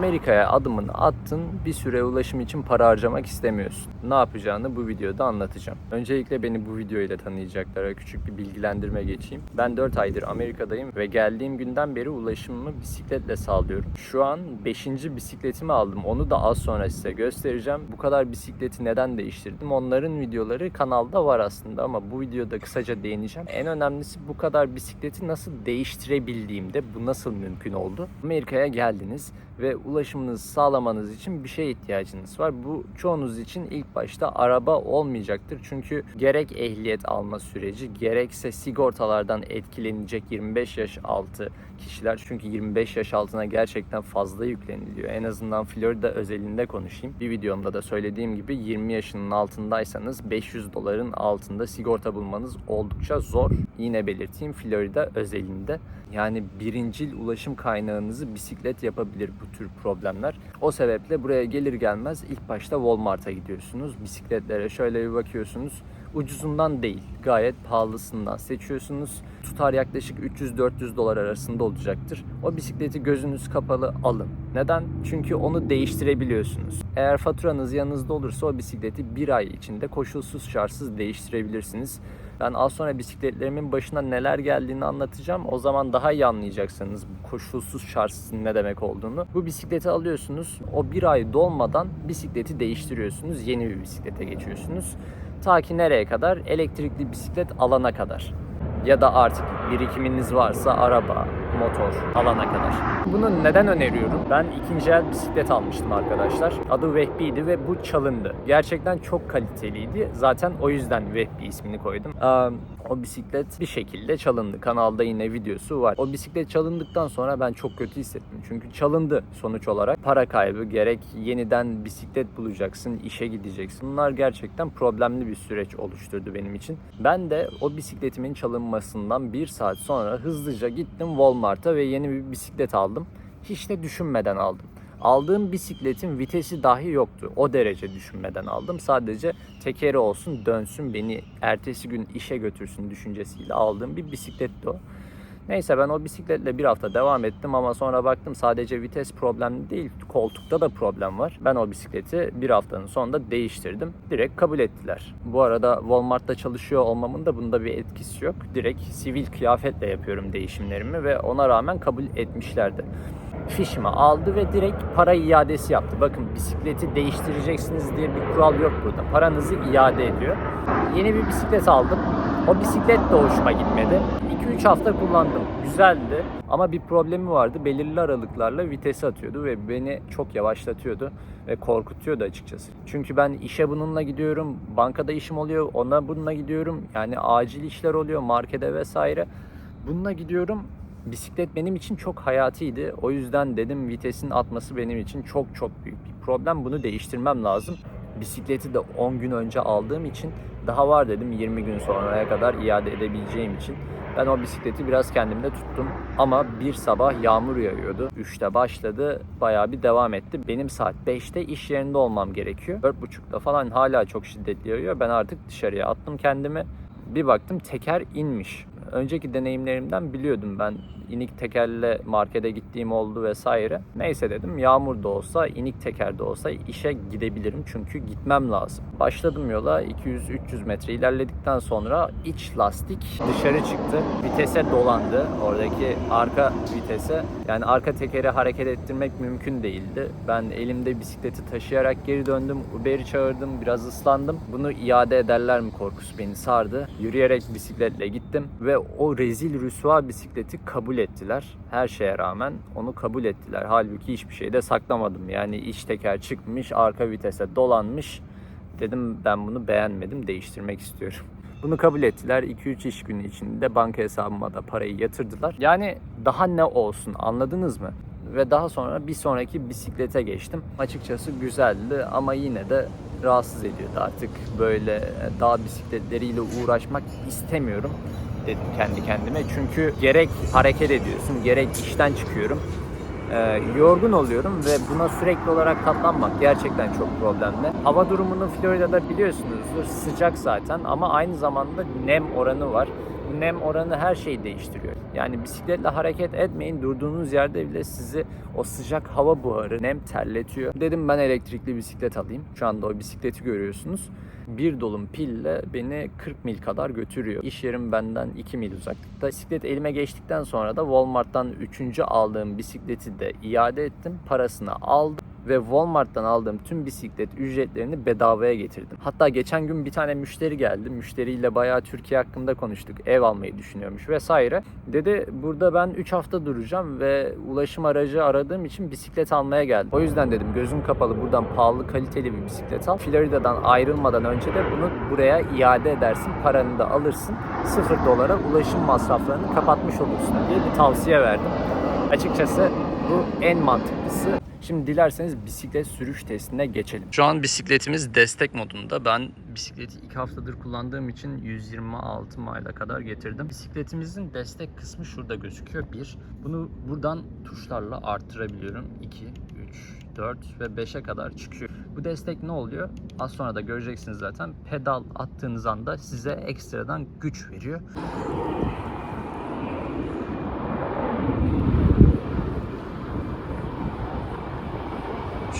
Amerika'ya adımını attın, bir süre ulaşım için para harcamak istemiyorsun. Ne yapacağını bu videoda anlatacağım. Öncelikle beni bu video ile tanıyacaklara küçük bir bilgilendirme geçeyim. Ben 4 aydır Amerika'dayım ve geldiğim günden beri ulaşımımı bisikletle sağlıyorum. Şu an 5. bisikletimi aldım. Onu da az sonra size göstereceğim. Bu kadar bisikleti neden değiştirdim? Onların videoları kanalda var aslında ama bu videoda kısaca değineceğim. En önemlisi bu kadar bisikleti nasıl değiştirebildiğimde bu nasıl mümkün oldu? Amerika'ya geldiniz ve ulaşımınızı sağlamanız için bir şeye ihtiyacınız var. Bu çoğunuz için ilk başta araba olmayacaktır. Çünkü gerek ehliyet alma süreci gerekse sigortalardan etkilenecek 25 yaş altı kişiler. Çünkü 25 yaş altına gerçekten fazla yükleniliyor. En azından Florida özelinde konuşayım. Bir videomda da söylediğim gibi 20 yaşının altındaysanız 500 doların altında sigorta bulmanız oldukça zor. Yine belirteyim Florida özelinde. Yani birincil ulaşım kaynağınızı bisiklet yapabilir bu tür problemler. O sebeple buraya gelir gelmez ilk başta Walmart'a gidiyorsunuz. Bisikletlere şöyle bir bakıyorsunuz. Ucuzundan değil, gayet pahalısından seçiyorsunuz. Tutar yaklaşık 300-400 dolar arasında olacaktır. O bisikleti gözünüz kapalı alın. Neden? Çünkü onu değiştirebiliyorsunuz. Eğer faturanız yanınızda olursa o bisikleti bir ay içinde koşulsuz şartsız değiştirebilirsiniz. Ben az sonra bisikletlerimin başına neler geldiğini anlatacağım. O zaman daha iyi anlayacaksınız koşulsuz şartsızın ne demek olduğunu. Bu bisikleti alıyorsunuz. O bir ay dolmadan bisikleti değiştiriyorsunuz. Yeni bir bisiklete geçiyorsunuz. Ta ki nereye kadar? Elektrikli bisiklet alana kadar. Ya da artık birikiminiz varsa araba, motor alana kadar. Bunu neden öneriyorum? Ben ikinci el bisiklet almıştım arkadaşlar. Adı Vehbi'ydi ve bu çalındı. Gerçekten çok kaliteliydi. Zaten o yüzden Vehbi ismini koydum. O bisiklet bir şekilde çalındı. Kanalda yine videosu var. O bisiklet çalındıktan sonra ben çok kötü hissettim. Çünkü çalındı sonuç olarak. Para kaybı gerek yeniden bisiklet bulacaksın, işe gideceksin. Bunlar gerçekten problemli bir süreç oluşturdu benim için. Ben de o bisikletimin çalınmasından bir saat sonra hızlıca gittim Walmart'a ve yeni bir bisiklet aldım. Hiç de düşünmeden aldım. Aldığım bisikletin vitesi dahi yoktu. O derece düşünmeden aldım. Sadece tekeri olsun dönsün beni ertesi gün işe götürsün düşüncesiyle aldığım bir bisikletti o. Neyse ben o bisikletle bir hafta devam ettim ama sonra baktım sadece vites problemli değil koltukta da problem var. Ben o bisikleti bir haftanın sonunda değiştirdim. Direkt kabul ettiler. Bu arada Walmart'ta çalışıyor olmamın da bunda bir etkisi yok. Direkt sivil kıyafetle yapıyorum değişimlerimi ve ona rağmen kabul etmişlerdi fişimi aldı ve direkt para iadesi yaptı. Bakın bisikleti değiştireceksiniz diye bir kural yok burada. Paranızı iade ediyor. Yeni bir bisiklet aldım. O bisiklet de hoşuma gitmedi. 2-3 hafta kullandım. Güzeldi ama bir problemi vardı. Belirli aralıklarla vitesi atıyordu ve beni çok yavaşlatıyordu ve korkutuyordu açıkçası. Çünkü ben işe bununla gidiyorum. Bankada işim oluyor. Ona bununla gidiyorum. Yani acil işler oluyor markete vesaire. Bununla gidiyorum bisiklet benim için çok hayatiydi. O yüzden dedim vitesin atması benim için çok çok büyük bir problem. Bunu değiştirmem lazım. Bisikleti de 10 gün önce aldığım için daha var dedim 20 gün sonraya kadar iade edebileceğim için. Ben o bisikleti biraz kendimde tuttum ama bir sabah yağmur yağıyordu. 3'te başladı bayağı bir devam etti. Benim saat 5'te iş yerinde olmam gerekiyor. 4.30'da falan hala çok şiddetli yağıyor. Ben artık dışarıya attım kendimi. Bir baktım teker inmiş önceki deneyimlerimden biliyordum ben inik tekerle markete gittiğim oldu vesaire. Neyse dedim yağmur da olsa inik teker de olsa işe gidebilirim çünkü gitmem lazım. Başladım yola 200-300 metre ilerledikten sonra iç lastik dışarı çıktı. Vitese dolandı oradaki arka vitese. Yani arka tekeri hareket ettirmek mümkün değildi. Ben elimde bisikleti taşıyarak geri döndüm. Uber'i çağırdım. Biraz ıslandım. Bunu iade ederler mi korkusu beni sardı. Yürüyerek bisikletle gittim ve o rezil rüsva bisikleti kabul ettiler. Her şeye rağmen onu kabul ettiler. Halbuki hiçbir şey de saklamadım. Yani iç teker çıkmış, arka vitese dolanmış. Dedim ben bunu beğenmedim, değiştirmek istiyorum. Bunu kabul ettiler. 2-3 iş günü içinde banka hesabıma da parayı yatırdılar. Yani daha ne olsun anladınız mı? Ve daha sonra bir sonraki bisiklete geçtim. Açıkçası güzeldi ama yine de rahatsız ediyordu artık. Böyle dağ bisikletleriyle uğraşmak istemiyorum dedim kendi kendime. Çünkü gerek hareket ediyorsun, gerek işten çıkıyorum. Ee, yorgun oluyorum ve buna sürekli olarak katlanmak gerçekten çok problemli. Hava durumunu Florida'da biliyorsunuzdur sıcak zaten ama aynı zamanda nem oranı var. Nem oranı her şeyi değiştiriyor. Yani bisikletle hareket etmeyin. Durduğunuz yerde bile sizi o sıcak hava buharı, nem terletiyor. Dedim ben elektrikli bisiklet alayım. Şu anda o bisikleti görüyorsunuz. Bir dolum pille beni 40 mil kadar götürüyor. İş yerim benden 2 mil uzaklıkta. Bisiklet elime geçtikten sonra da Walmart'tan 3. aldığım bisikleti de iade ettim. Parasını aldım ve Walmart'tan aldığım tüm bisiklet ücretlerini bedavaya getirdim. Hatta geçen gün bir tane müşteri geldi. Müşteriyle bayağı Türkiye hakkında konuştuk. Ev almayı düşünüyormuş vesaire. Dedi burada ben 3 hafta duracağım ve ulaşım aracı aradığım için bisiklet almaya geldim. O yüzden dedim gözün kapalı buradan pahalı kaliteli bir bisiklet al. Florida'dan ayrılmadan önce de bunu buraya iade edersin. Paranı da alırsın. 0 dolara ulaşım masraflarını kapatmış olursun diye bir tavsiye verdim. Açıkçası bu en mantıklısı. Şimdi dilerseniz bisiklet sürüş testine geçelim. Şu an bisikletimiz destek modunda. Ben bisikleti 2 haftadır kullandığım için 126 mayla kadar getirdim. Bisikletimizin destek kısmı şurada gözüküyor. 1. Bunu buradan tuşlarla arttırabiliyorum. 2, 3, 4 ve 5'e kadar çıkıyor. Bu destek ne oluyor? Az sonra da göreceksiniz zaten. Pedal attığınız anda size ekstradan güç veriyor.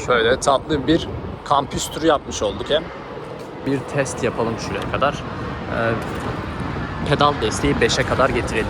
Şöyle tatlı bir kampüs turu yapmış olduk hem. Bir test yapalım şuraya kadar. Ee, pedal desteği 5'e kadar getirelim.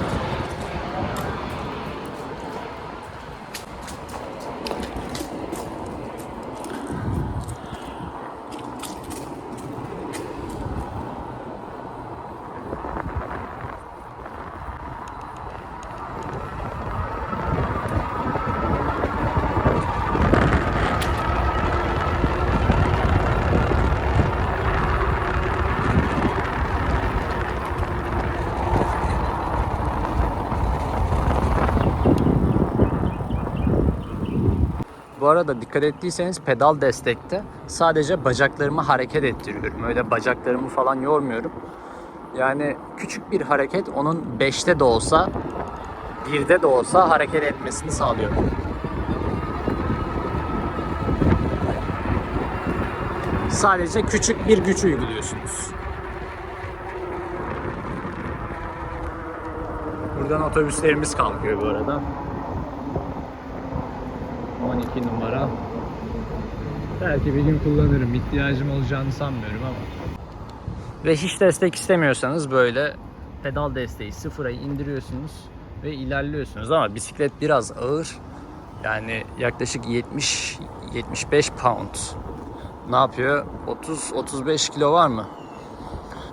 Bu arada dikkat ettiyseniz pedal destekte sadece bacaklarımı hareket ettiriyorum. Öyle bacaklarımı falan yormuyorum. Yani küçük bir hareket onun 5'te de olsa 1'de de olsa hareket etmesini sağlıyor. Sadece küçük bir güç uyguluyorsunuz. Buradan otobüslerimiz kalkıyor bu arada. 12 numara. Belki bir gün kullanırım. İhtiyacım olacağını sanmıyorum ama. Ve hiç destek istemiyorsanız böyle pedal desteği sıfıra indiriyorsunuz ve ilerliyorsunuz ama bisiklet biraz ağır. Yani yaklaşık 70 75 pound. Ne yapıyor? 30 35 kilo var mı?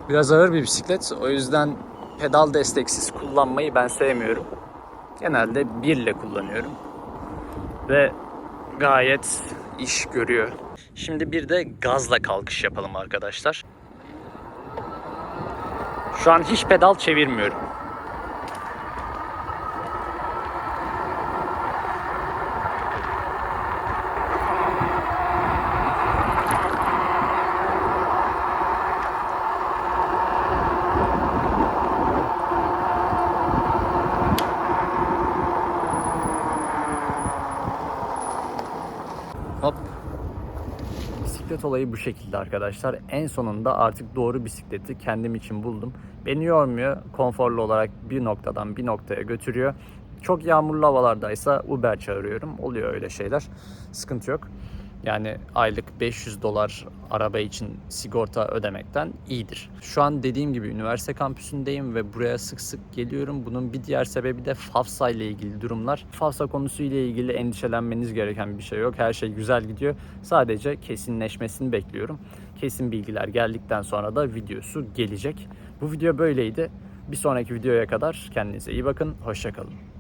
Biraz ağır bir bisiklet. O yüzden pedal desteksiz kullanmayı ben sevmiyorum. Genelde birle kullanıyorum ve gayet iş görüyor. Şimdi bir de gazla kalkış yapalım arkadaşlar. Şu an hiç pedal çevirmiyorum. Olayı bu şekilde arkadaşlar. En sonunda artık doğru bisikleti kendim için buldum. Beni yormuyor. Konforlu olarak bir noktadan bir noktaya götürüyor. Çok yağmurlu havalardaysa Uber çağırıyorum. Oluyor öyle şeyler. Sıkıntı yok. Yani aylık 500 dolar araba için sigorta ödemekten iyidir. Şu an dediğim gibi üniversite kampüsündeyim ve buraya sık sık geliyorum. Bunun bir diğer sebebi de FAFSA ile ilgili durumlar. FAFSA konusu ile ilgili endişelenmeniz gereken bir şey yok. Her şey güzel gidiyor. Sadece kesinleşmesini bekliyorum. Kesin bilgiler geldikten sonra da videosu gelecek. Bu video böyleydi. Bir sonraki videoya kadar kendinize iyi bakın. Hoşçakalın.